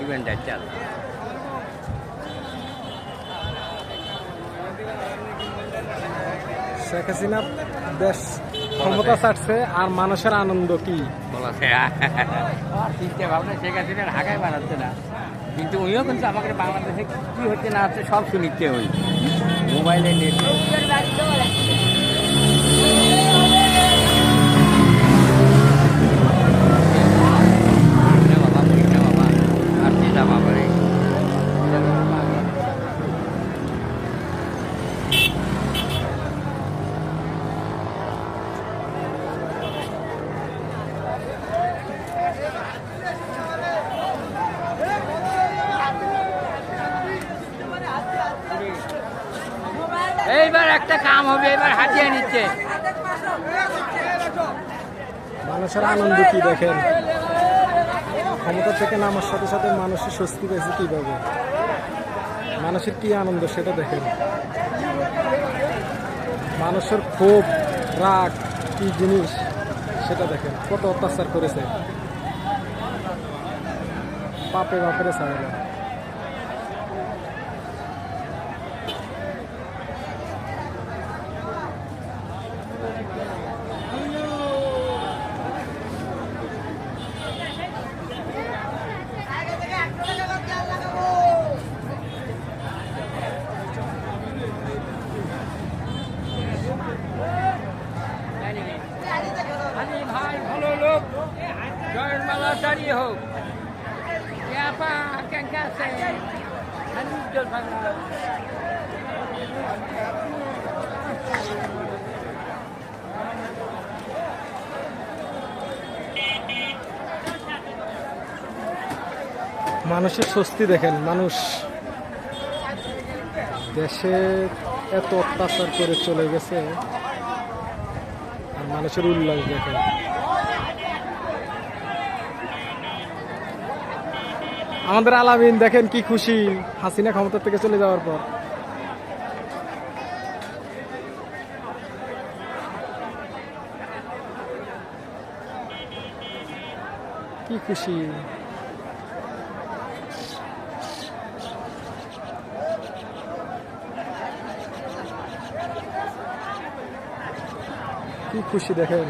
দিবেন চাল। শেখ হাসিনা দেশ ক্ষমতা ছাড়ছে আর মানুষের আনন্দ কি? বলা চিন্তা ভাবনা শেখ হাসিনা ঢাকায় বানাচ্ছে না। কিন্তু উনিও কিন্তু আমাকে বাংলাদেশে কি হচ্ছে না হচ্ছে সব শুনিতে হই মোবাইলে নেটে কাম হবে, এবার হাতিয়ে নিচ্ছে। মানুষের আনন্দ কি দেখেন? ক্ষমতা থেকে নামার সাথে সাথে মানুষের স্বস্তি পেয়েছে কীভাবে? মানুষের কি আনন্দ সেটা দেখেন। মানুষের ক্ষোভ, রাগ কি জিনিস সেটা দেখেন। কত অত্যাচার করেছে। পাপে বাপরে ছাড়ে আরে ভাই ভালো লোক, জয়ের মালা দাঁড়িয়ে হোক। মানুষের স্বস্তি দেখেন, মানুষ দেশে এত অত্যাচার করে চলে গেছে। মানুষের উল্লাস দেখেন আমাদের আলামিন দেখেন কি খুশি হাসিনা ক্ষমতা থেকে চলে যাওয়ার পর। কি খুশি। কি খুশি দেখেন।